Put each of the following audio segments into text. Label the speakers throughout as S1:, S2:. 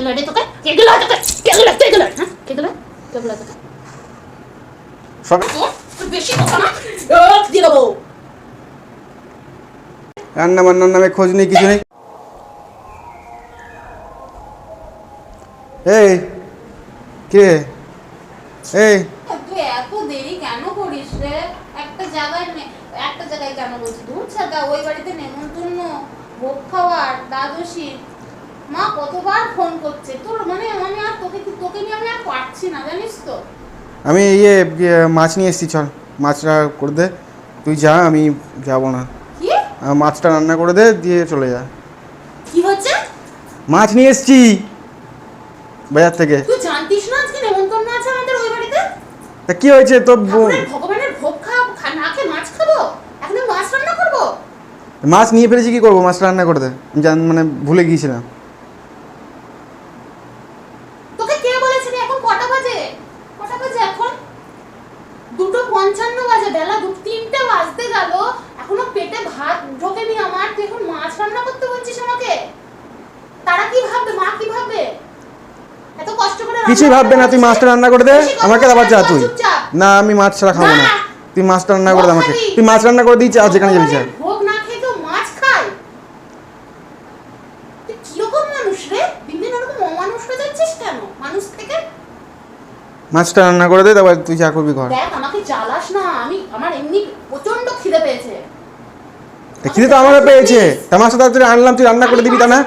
S1: গেল রে তোকে? কে গেল তোকে? কে গেল কে গেল হ্যাঁ? কে গেল কে গেল তোকে
S2: সব
S1: বেশি কথা না? দিয়ে দেবো।
S2: রান্না বান্নার নামে খোঁজ নেই কিছু নেই। এই কে? এই।
S1: তুই এত দেরি কেন করিস রে? একটা জায়গায় একটা জায়গায় কেন বলছি? দূর ছাদা ওই বাড়িতে নেমন্তন্ন ভোগ খাওয়ার দ্বাদশী। মা কতবার ফোন করছে? তোর মানে আমি আর তোকে তোকে নিয়ে আমি আর পারছি না জানিস তো?
S2: আমি ইয়ে ইয়ে, মাছ নিয়ে এসেছি চল। মাছটা করে দে। তুই যা আমি যাব না।
S1: কি?
S2: মাছটা রান্না করে দে দিয়ে চলে যা।
S1: কি হচ্ছে?
S2: মাছ নিয়ে এসেছি। বাজার থেকে।
S1: তুই জানতিস না আজকে নেমন্তন্ন আছে আমাদের ওই বাড়িতে?
S2: তা কি হয়েছে ব-
S1: ভগবানের ভোগ খাও খা- না খেয়ে মাছ খাব? এখন মাছ রান্না করব?
S2: মাছ নিয়ে ফেলেছি কি করব? মাছটা রান্না করে দে। আমি জান মানে ভুলে গিয়েছিলাম
S1: তোকে কে বলেছে রে এখন কটা বাজে কটা বাজে এখন দুটো পঞ্চান্ন বাজে বেলা দু তিনটে বাজতে গেল এখনও পেটে ভাত ঢোকেনি আমার তুই এখন মাছ রান্না করতে বলছিস আমাকে তারা কি ভাববে মা কি ভাববে এত কষ্ট করে রান্না
S2: কিছুই ভাববে না তুই মাছটা রান্না করে দে আমাকে আবার যা তুই। না আমি মাছ ছাড়া খাব না। তুই মাছটা রান্না করে দে আমাকে। তুই মাছ রান্না করে দিয়েছি আজ যেখানে যাবি
S1: তুই
S2: মাছটা রান্না করে দে তারপর তুই যা করবি ঘর
S1: আমাকে জ্বালাস না আমি আমার এমনি প্রচণ্ড খিদে পেয়েছে।
S2: খিদে তো আমারও পেয়েছে। তা মাছটা তাড়াতাড়ি আনলাম তুই রান্না করে দিবি তা না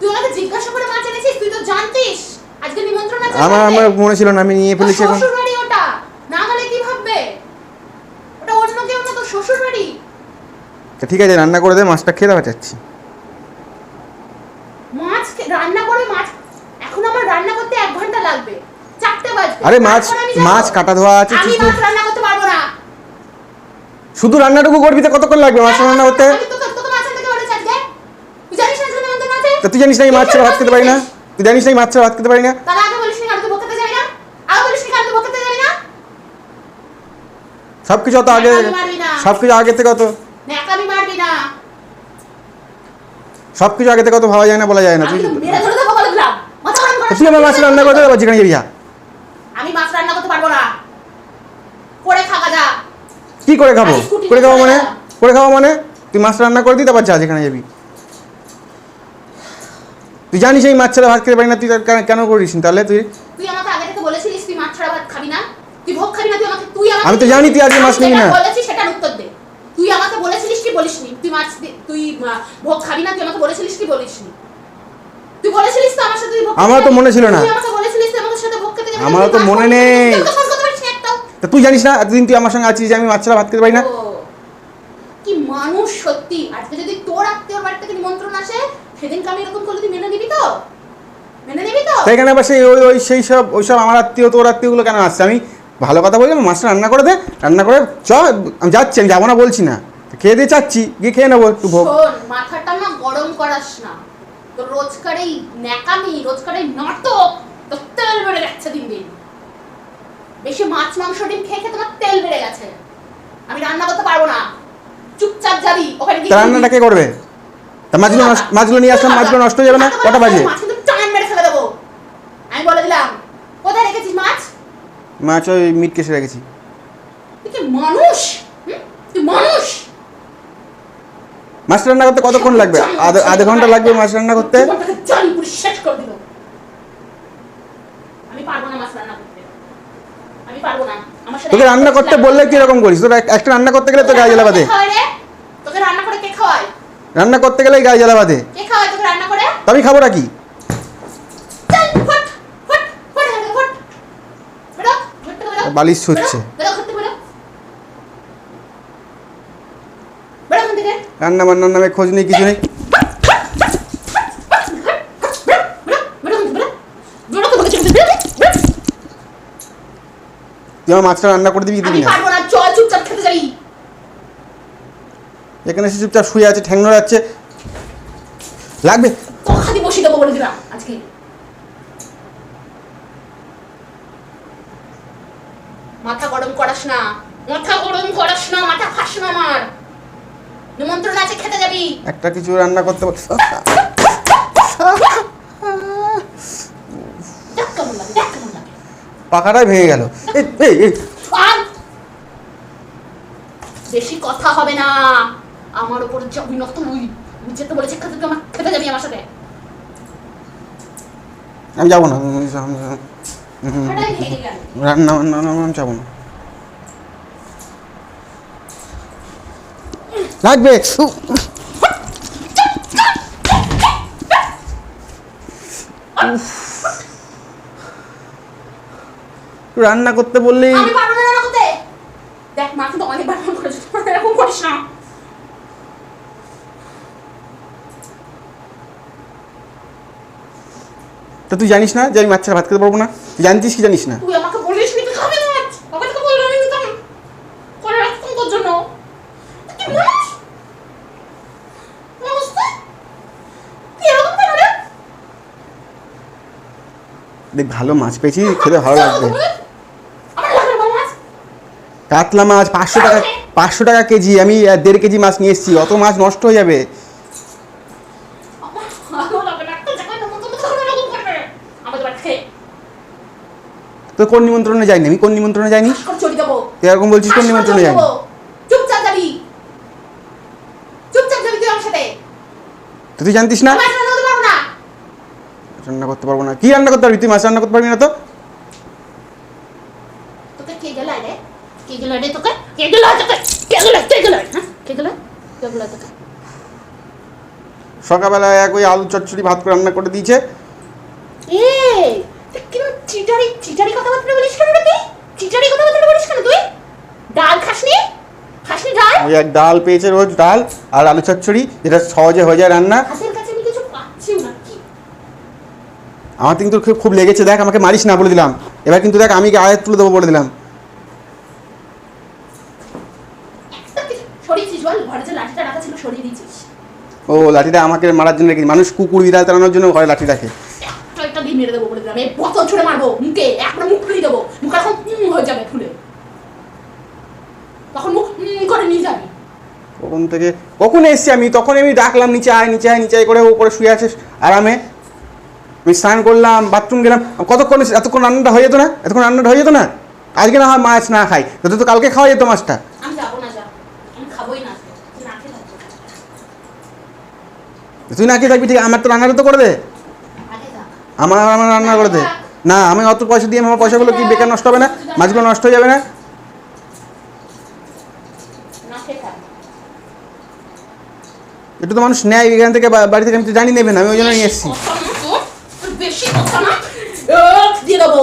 S1: তুই আমাকে জিজ্ঞাসা করে মাছ এনেছিস তুই তো জানতিস আজকে নিমন্ত্রণ আছে
S2: আমার আমার মনে ছিল না আমি নিয়ে ফেলেছি এখন।
S1: শ্বশুর বাড়ি ওটা। না গেলে কি ভাববে? ওটা অন্য কেউ না তোর শ্বশুর বাড়ি
S2: তা ঠিক আছে রান্না করে দে মাছটা খেয়ে দেওয়া চাচ্ছি
S1: মাছ খে- রান্না করে মাছ এখন আমার রান্না করতে এক ঘণ্টা লাগবে। চারটে বাজবে।
S2: আরে মাছ
S1: তারপর আমি যাব।
S2: মাছ কাটা ধোয়া আছে
S1: আমি
S2: শুধু
S1: মাছ রান্না করতে পারব না।
S2: শুধু রান্নাটুকু করবি তো কতক্ষণ লাগবে মাছ রান্না করতে?
S1: আমি তোকে তোকে মাছ আনতে কে বলেছে তুই জানিস না
S2: তা তুই জানিস আমি মাছ ছাড়া ভাত খেতে পারি না? তুই জানিস না আমি মাছ ছাড়া ভাত খেতে পারি নি
S1: কালকে বকাতে যাই না আগে বলিস নি কালকে বকাতে যাই না
S2: সব কিছু অত আগে। সব কিছু আগে থেকে অত সব কিছু আগে থেকে অত ভাবা যায় না বলা যায় না তুই আমার মাছ রান্না করে দে তারপর যেখানে যাবি
S1: আমি মাছ রান্না করতে পারব না। করে খাওয়া যা
S2: কি করে খাব? করে খাব মানে? করে খাব মানে? তুই মাছ রান্না করে দিই তারপর যা যেখানে যাবি। তুই জানিস এই মাছ ছাড়া ভাত খেতে পারি না তুই কেন- করিস তাহলে তুই
S1: তুই আমাকে আগে থেকে বলেছিলিস তুই মাছ ছাড়া ভাত খাবি না তুই ভোগ খাবি না তুই আমাকে তুই আমাকে
S2: আমি তো জানি তুই আজকে মাছ নিবি না।
S1: বলেছিস সেটার উত্তর দে। তুই আমাকে বলেছিলিস কি বলিসনি? তুই মাছ তুই ভোগ খাবি না তুই আমাকে বলেছিলিস কি বলিসনি? তুই বলেছিলিস তো আমার সাথে তুই ভোগ
S2: আমার তো মনে ছিল না।
S1: তুই আমাকে বলেছিলিস তুই আমাদের সাথে ভোগ খেতে যাবি?
S2: আমারও
S1: তুই
S2: তো মনে নেই।
S1: তুই?
S2: তা জানিস না এতদিন তুই আমার সঙ্গে আছিস যে আমি মাছ ছাড়া ভাত খেতে পারি না?
S1: কি মানুষ সত্যি। আজকে যদি তোর আত্মীয়র বাড়ি থেকে নিমন্ত্রণ আসে সেদিনকে আমি এরকম করলে তুই মেনে নিবি তো? মেনে নিবি তো?
S2: তাই কেন আবার সেই ওই ওই সেই সব ওই সব আমার আত্মীয় তোর আত্মীয়গুলো কেন আসছে? আমি ভালো কথা বললাম মাছটা রান্না করে দে রান্না করে চ আমি যাচ্ছি আমি যাব না বলছি না। খেয়ে দিয়ে চাচ্ছি গিয়ে খেয়ে নেব একটু ভোগ।
S1: মাথাটা না গরম করাস না। ন্যাকামি নাটক তেল বেড়ে যাচ্ছে দিন দিন। বেশি মাছ মাংস ডিম খেয়ে খেয়ে তোমার তেল বেড়ে গেছে। আমি রান্না করতে পারব না। চুপচাপ যাবি ওখানে গিয়ে
S2: তা রান্নাটা কে করবে? তা মাছগুলো মাছগুলো নিয়ে আসলাম মাছগুলো নষ্ট হয়ে যাবে না? কটা বাজে
S1: মাছ কিন্তু টান মেরে ফেলে দেবো আমি বলে দিলাম কোথায় রেখেছিস মাছ
S2: মাছ ওই মিট কেসে রেখেছি।
S1: মানুষ? মানুষ?
S2: মাছ রান্না করতে কতক্ষণ লাগবে? আধ ঘণ্টা লাগবে মাছ রান্না করতে?
S1: জীবনটাকে পুরো শেষ করে দিল আমি পারব না মাছ রান্না করতে। আমি পারব না।
S2: তোকে রান্না করতে বললে কি রকম করিস? তোর এক- একটা রান্না করতে গেলে তো গায়ে জ্বালা বাঁধে।
S1: রান্না করে কে খাওয়ায়?
S2: রান্না করতে গেলে গায়ে জ্বালা বাঁধে।
S1: কে খাওয়ায় তোকে রান্না করে?
S2: তা আমি খাব নাকি
S1: চল ফট ফট ফট এখান থেকে, ফট বেরো ঘর থেকে বেরো
S2: বালিশ ছুটছে।
S1: থেকে
S2: রান্না বান্নার নামে খোঁজ নেই কিছু নেই। তুই আমার মাছটা রান্না করে দিবি দিবি না? এখানে চুপচাপ শুয়ে আছে ঠ্যাং নড়াচ্ছে। লাগবে?
S1: তখানি বসিয়ে দেবো বলে দিলাম আজকে। না। মাথা গরম করাস না মাথা খাস না আমার। নিমন্ত্রণ আছে খেতে যাবি।
S2: একটা কিছু রান্না করতে পারছিস পাখাটাই ভেঙে গেল।
S1: বেশি কথা হবে না। আমার উপর যাবি না তুই যেতে বলেছে খেতে তুই আমার খেতে যাবি আমার সাথে।
S2: আমি যাব না। রান্না বান্না যাব না। লাগবে। রান্না করতে
S1: দেখ মা কিন্তু করেছে। এরকম করিস না।
S2: তা তুই জানিস না যে আমি মাছ ছাড়া ভাত খেতে পারব না? জানতিস কি জানিস নি
S1: তুই খাবি না আজ বাবা তোকে বলল আমি নিতাম করে রাখতাম তোর জন্য তুই কি মানুষ মানুষ তুই তুই এরকম কেন রে
S2: দেখ ভালো মাছ পেয়েছি খেতে ভালো লাগবে। কাতলা মাছ পাঁচশো টাকা পাঁচশো টাকা কেজি আমি দেড় কেজি মাছ নিয়ে এসেছি অত মাছ নষ্ট হয়ে যাবে। তো কোন নিমন্ত্রণে যাইনি? আমি কোন নিমন্ত্রণে যাইনি? এরকম বলছিস কোন নিমন্ত্রণে যাইনি?
S1: তুই
S2: জানতিস না?
S1: রান্না করতে পারব না।
S2: কি রান্না করতে পারবি? তুই মাছ রান্না করতে পারবি না তো?
S1: তোকে কে গেল রে কে গেল রে তোকে? কে গেল তোকে? কে গেল? কে গেল? হ্যাঁ? কে গেল? কে গেল তোকে?
S2: সকালবেলায় এক ওই আলু চচ্চড়ি ভাত করে রান্না করে দিয়েছে।
S1: এই তুই কি চিটারি চিটারি কথাবার্তা বলিস কেন রে তুই? চিটারি কথাবার্তা বলিস কেন তুই? ডাল খাসনি? খাসনি ডাল?
S2: ওই এক ডাল পেয়েছে রোজ ডাল আর আলু চচ্চড়ি যেটা সহজে হয়ে যায় রান্না
S1: হাতের কাছে আমি কিছু পাচ্ছিও না কি
S2: আমার কিন্তু খুব লেগেছে দেখ আমাকে মারিস না বলে দিলাম। এবার কিন্তু দেখ আমি আয়াত তুলে দেবো বলে দিলাম। ও লাঠিটা আমাকে মারার জন্য রেখেছি। মানুষ কুকুর বিড়াল তাড়ানোর জন্য ঘরে লাঠি রাখে।
S1: একটা একটা দিয়ে মেরে দেবো বলে দিলাম। এই বোতল ছুড়ে মারবো মুখে একটা মুখ ফুলিয়ে দেবো। মুখ এখন হয়ে যাবে ফুলে তখন মুখ করে নিয়ে যাবি।
S2: কখন থেকে? কখন এসছি আমি? তখন আমি ডাকলাম নিচে আয় নিচে আয় নিচে আয় করে ও উপরে শুয়ে আছে আরামে। আমি স্নান করলাম বাথরুম গেলাম কতক্ষণ এতক্ষণ রান্নাটা হয়ে যেত না? এতক্ষণ রান্নাটা হয়ে যেত না? আজকে না হয় মাছ না খাই তো তো কালকে খাওয়া যেত মাছটা।
S1: তুই না খেয়ে থাকব।
S2: ঠিক আমার তো রান্নাটা তো করে দে। আমার আমার রান্না করে দে। না আমি অত পয়সা দিয়ে আমার পয়সাগুলো কি বেকার নষ্ট হবে না? মাছগুলো নষ্ট হয়ে যাবে না?
S1: না
S2: একটু তো মানুষ নেয় এখান থেকে বাড়ি থেকে আমি তো জানি নেবে না আমি ওই জন্য নিয়ে এসেছি
S1: কথা না তোর, তোর বেশি কথা না এক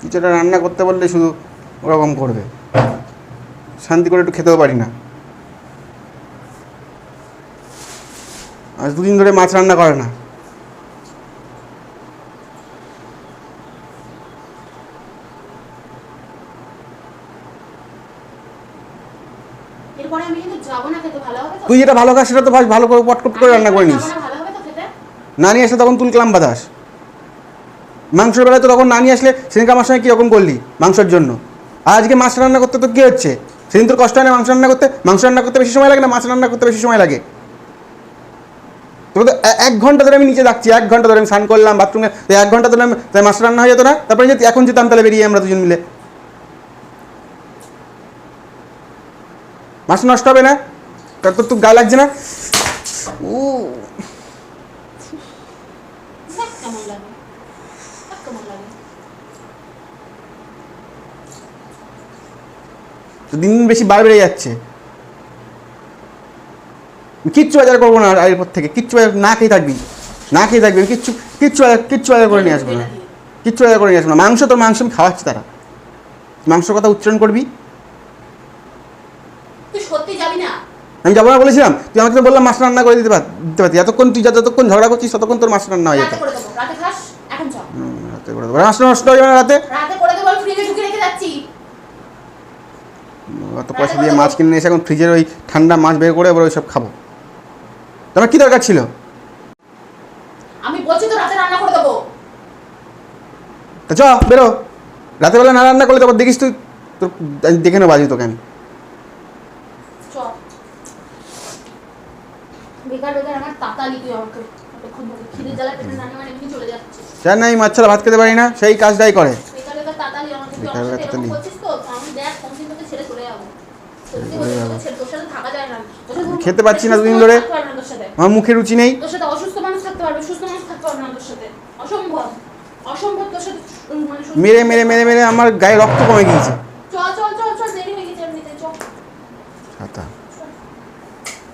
S2: কিছুটা রান্না করতে পারলে শুধু ওরকম করবে। শান্তি করে একটু খেতেও পারি না। আজ দুদিন ধরে মাছ রান্না করে না
S1: এরপরে আমি কিন্তু যাব না খেতে ভালো হবে তো
S2: তুই যেটা ভালো খাস সেটা তো ভাই ভালো করে পটকট করে রান্না করে নিস।
S1: না,
S2: নিয়ে আসলে তখন তুলকালাম বাতাস মাংসের বেলায় তো তখন না নিয়ে আসলে সেদিনকে আমার সঙ্গে কীরকম করলি মাংসের জন্য? আর আজকে মাছ রান্না করতে তো কী হচ্ছে? সেদিন তোর কষ্ট হয় না মাংস রান্না করতে? মাংস রান্না করতে বেশি সময় লাগে না মাছ রান্না করতে বেশি সময় লাগে? তবে তো এক ঘণ্টা ধরে আমি নিচে ডাকছি এক ঘণ্টা ধরে আমি স্নান করলাম বাথরুমে তো এক ঘণ্টা ধরে আমি তাই মাছ রান্না হয়ে যেত না? তারপরে যদি এখন যেতাম তাহলে বেরিয়ে আমরা দুজন মিলে। মাছ নষ্ট হবে না? তারপর তো গায়ে লাগছে না? ও তো দিন দিন বেশি বার বেড়ে যাচ্ছে। কিচ্ছু বাজার করব না আর এরপর থেকে। কিচ্ছু বাজার না খেয়ে থাকবি। না খেয়ে থাকবি কিচ্ছু কিচ্ছু বাজার কিচ্ছু বাজার করে নিয়ে আসব না। কিচ্ছু বাজার করে নিয়ে আসব না। মাংস তো মাংস আমি খাওয়াচ্ছি তারা। মাংসর কথা উচ্চারণ করবি
S1: তুই সত্যি যাবি না
S2: আমি যাব না বলেছিলাম। তুই আমাকে তো বললাম মাছ রান্না করে দিতে পার দিতে পারতি। এতক্ষণ তুই যতক্ষণ ঝগড়া করছিস ততক্ষণ তোর মাছ রান্না হয়ে যেত।
S1: রাতে করে দেবো।
S2: মাছ নষ্ট হয়ে যাবে না রাতে? অত পয়সা দিয়ে মাছ কিনে এসে এখন ফ্রিজের ওই ঠান্ডা মাছ বের করে এবার ওই সব খাব। তোমার কী দরকার ছিল?
S1: আমি বলছি তো রাতে রান্না করে দেবো।
S2: তা চ বেরো। রাতেরবেলা না রান্না করলে তারপর দেখিস তুই। তোর দেখে নেব বাজি তোকে আমি
S1: চল বেকার বেকার আমার তাতালি তুই আমাকে এতক্ষণ ধরে খিদের জ্বালা পেটে নানি মানে এমনি চলে যাচ্ছে
S2: জান না আমি মাছ ছাড়া ভাত খেতে পারি না সেই কাজটাই করে। খেতে পাচ্ছি না দুদিন ধরে। আমার মুখে রুচি নেই।
S1: তোর সাথে অসুস্থ মানুষ থাকতে পারবে সুস্থ মানুষ থাকতে পারবে না তোর সাথে। অসম্ভব। অসম্ভব তোর সাথে উম, মানে
S2: মেরে মেরে মেরে মেরে আমার গায়ে রক্ত কমে গিয়েছে।